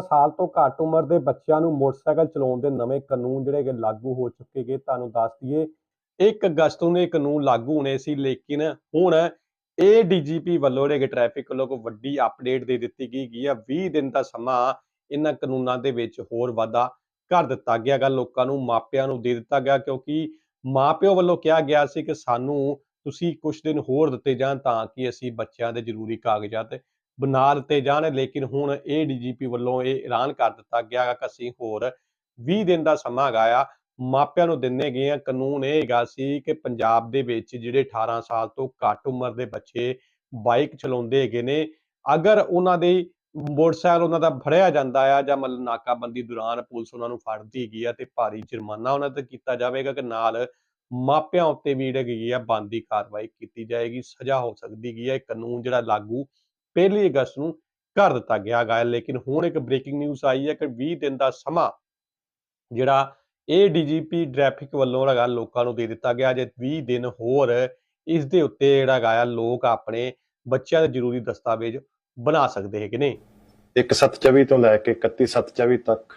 ਸਾਲ ਤੋਂ ਘੱਟ ਉਮਰ ਦੇ ਬੱਚਿਆਂ ਨੂੰ ਮੋਟਰਸਾਈਕਲ ਚਲਾਉਣ ਦੇ ਨਵੇਂ ਕਾਨੂੰਨ ਜਿਹੜੇ ਕਿ ਲਾਗੂ ਹੋ ਚੁੱਕੇ ਗਏ। ਤੁਹਾਨੂੰ ਦੱਸ ਦਈਏ 1 ਅਗਸਤ ਨੂੰ ਇਹ ਕਾਨੂੰਨ ਲਾਗੂ ਹੋਣੇ ਸੀ, ਲੇਕਿਨ ਹੁਣ ਇਹ ਡੀਜੀਪੀ ਵੱਲੋਂ ਜਿਹੜੇ ਟ੍ਰੈਫਿਕ ਵੱਲੋਂ ਕੋਈ ਵੱਡੀ ਅਪਡੇਟ ਦੇ ਦਿੱਤੀ ਗਈ ਗਈ ਆ। 20 ਦਿਨ ਦਾ ਸਮਾਂ ਇਹਨਾਂ ਕਾਨੂੰਨਾਂ ਦੇ ਵਿੱਚ ਹੋਰ ਵਾਧਾ ਕਰ ਦਿੱਤਾ ਗਿਆ ਗਾ। ਲੋਕਾਂ ਨੂੰ ਮਾਪਿਆਂ ਨੂੰ ਦੇ ਦਿੱਤਾ ਗਿਆ, ਕਿਉਂਕਿ ਮਾਪਿਓ ਵੱਲੋਂ ਕਿਹਾ ਗਿਆ ਸੀ ਕਿ ਸਾਨੂੰ ਤੁਸੀਂ ਕੁਝ ਦਿਨ ਹੋਰ ਦਿੱਤੇ ਜਾਣ ਤਾਂ ਕਿ ਅਸੀਂ ਬੱਚਿਆਂ ਦੇ ਜ਼ਰੂਰੀ ਕਾਗਜ਼ਾਤ ਬਣਾ ਦਿੱਤੇ ਜਾਣ, ਲੇਕਿਨ ਹੁਣ ਇਹ ਡੀਜੀਪੀ ਵੱਲੋਂ ਇਹ ਐਲਾਨ ਕਰ ਦਿੱਤਾ ਗਿਆ ਗਾ ਕਿ ਅਸੀਂ ਹੋਰ 20 ਦਿਨ ਦਾ ਸਮਾਂ ਹੈਗਾ ਆ, ਮਾਪਿਆਂ ਨੂੰ ਦਿੰਨੇ ਗਏ ਆ। ਕਾਨੂੰਨ ਇਹ ਹੈਗਾ ਸੀ ਕਿ ਪੰਜਾਬ ਦੇ ਵਿੱਚ ਜਿਹੜੇ 18 ਸਾਲ ਤੋਂ ਘੱਟ ਉਮਰ ਦੇ ਬੱਚੇ ਬਾਈਕ ਚਲਾਉਂਦੇ ਹੈਗੇ ਨੇ, ਅਗਰ ਉਹਨਾਂ ਦੇ ਮੋਟਰਸਾਈਕਲ ਉਹਨਾਂ ਦਾ ਫੜਿਆ ਜਾਂਦਾ ਆ ਜਾਂ ਮਤਲਬ ਨਾਕਾਬੰਦੀ ਦੌਰਾਨ ਪੁਲਿਸ ਉਹਨਾਂ ਨੂੰ ਫੜਦੀ ਹੈਗੀ ਆ ਤੇ ਭਾਰੀ ਜੁਰਮਾਨਾ ਉਹਨਾਂ ਤੇ ਕੀਤਾ ਜਾਵੇਗਾ ਕਿ ਨਾਲ ਮਾਪਿਆਂ ਉੱਤੇ ਵੀ ਜਿਹੜੀ ਹੈਗੀ ਆ ਬੰਦੀ ਕਾਰਵਾਈ ਕੀਤੀ ਜਾਏਗੀ, ਸਜ਼ਾ ਹੋ ਸਕਦੀ ਹੈਗੀ ਆ। ਇਹ ਕਾਨੂੰਨ ਜਿਹੜਾ ਲਾਗੂ ਪਹਿਲੀ ਅਗਸਤ ਨੂੰ ਕਰ ਦਿੱਤਾ ਗਿਆ ਗਾ, ਲੇਕਿਨ ਹੁਣ ਇੱਕ ਬ੍ਰੇਕਿੰਗ ਨਿਊਜ਼ ਆਈ ਹੈ ਕਿ 20 ਦਿਨ ਦਾ ਸਮਾਂ ਜਿਹੜਾ ਇਹ ਡੀਜੀਪੀ ਟ੍ਰੈਫਿਕ ਵੱਲੋਂ ਹੈਗਾ ਲੋਕਾਂ ਨੂੰ ਦੇ ਦਿੱਤਾ ਗਿਆ, ਜੇ 20 ਦਿਨ ਹੋਰ ਇਸ ਦੇ ਉੱਤੇ ਜਿਹੜਾ ਹੈਗਾ ਲੋਕ ਆਪਣੇ ਬੱਚਿਆਂ ਦੇ ਜ਼ਰੂਰੀ ਦਸਤਾਵੇਜ਼ ਬਣਾ ਸਕਦੇ ਹੈਗੇ ਨੇ। 1724 ਤੋਂ ਲੈ ਕੇ 3124 ਤੱਕ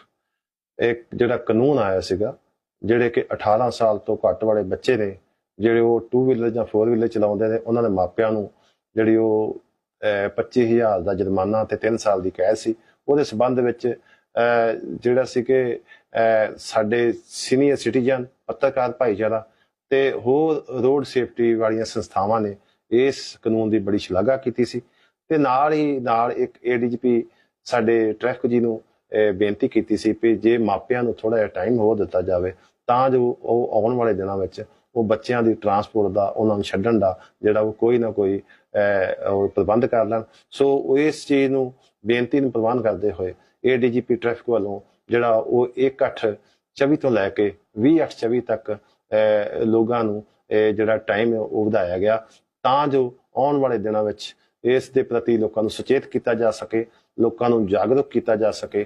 ਇੱਕ ਜਿਹੜਾ ਕਾਨੂੰਨ ਆਇਆ ਸੀਗਾ, ਜਿਹੜੇ ਕਿ 18 ਸਾਲ ਤੋਂ ਘੱਟ ਵਾਲੇ ਬੱਚੇ ਨੇ, ਜਿਹੜੇ ਉਹ 2 ਵੀਲਰ ਜਾਂ 4 ਵੀਲਰ ਚਲਾਉਂਦੇ ਨੇ, ਉਹਨਾਂ ਦੇ ਮਾਪਿਆਂ ਨੂੰ ਜਿਹੜੀ ਉਹ 25000 ਦਾ ਜੁਰਮਾਨਾ ਤੇ 3 ਸਾਲ ਦੀ ਕੈਦ ਸੀ। ਉਹਦੇ ਸਬੰਧ ਵਿੱਚ ਜਿਹੜਾ ਸੀ ਕਿ ਸਾਡੇ ਸੀਨੀਅਰ ਸਿਟੀਜ਼ਨ, ਪੱਤਰਕਾਰ ਭਾਈਚਾਰਾ ਤੇ ਹੋਰ ਰੋਡ ਸੇਫਟੀ ਵਾਲੀਆਂ ਸੰਸਥਾਵਾਂ ਨੇ ਇਸ ਕਾਨੂੰਨ ਦੀ ਬੜੀ ਸ਼ਲਾਘਾ ਕੀਤੀ ਸੀ ਤੇ ਨਾਲ ਹੀ ਨਾਲ ਇੱਕ ਏਡੀਜੀਪੀ ਸਾਡੇ ਟ੍ਰੈਫਿਕ ਜੀ ਨੂੰ ਬੇਨਤੀ ਕੀਤੀ ਸੀ ਕਿ ਜੇ ਮਾਪਿਆਂ ਨੂੰ ਥੋੜਾ ਜਿਹਾ ਟਾਈਮ ਹੋਰ ਦਿੱਤਾ ਜਾਵੇ ਤਾਂ ਜੋ ਉਹ ਆਉਣ ਵਾਲੇ ਦਿਨਾਂ ਵਿੱਚ ਉਹ ਬੱਚਿਆਂ ਦੀ ਟਰਾਂਸਪੋਰਟ ਦਾ ਉਹਨਾਂ ਨੂੰ ਛੱਡਣ ਦਾ ਜਿਹੜਾ ਉਹ ਕੋਈ ਨਾ ਕੋਈ ਪ੍ਰਬੰਧ ਕਰ ਲੈਣ। ਸੋ ਇਸ ਚੀਜ਼ ਨੂੰ ਬੇਨਤੀ ਨੂੰ ਪ੍ਰਵਾਨ ਕਰਦੇ ਹੋਏ ਇਹ ਏਡੀਜੀਪੀ ਟ੍ਰੈਫਿਕ ਵੱਲੋਂ ਜਿਹੜਾ ਉਹ 1/8/24 ਤੋਂ ਲੈ ਕੇ 20/8/24 ਤੱਕ ਅਹ, ਲੋਕਾਂ ਨੂੰ ਇਹ ਜਿਹੜਾ ਟਾਈਮ ਹੈ ਉਹ ਵਧਾਇਆ ਗਿਆ ਤਾਂ ਜੋ ਆਉਣ ਵਾਲੇ ਦਿਨਾਂ ਵਿੱਚ ਇਸ ਦੇ ਪ੍ਰਤੀ ਲੋਕਾਂ ਨੂੰ ਸੁਚੇਤ ਕੀਤਾ ਜਾ ਸਕੇ ਲੋਕਾਂ ਨੂੰ ਜਾਗਰੂਕ ਕੀਤਾ ਜਾ ਸਕੇ।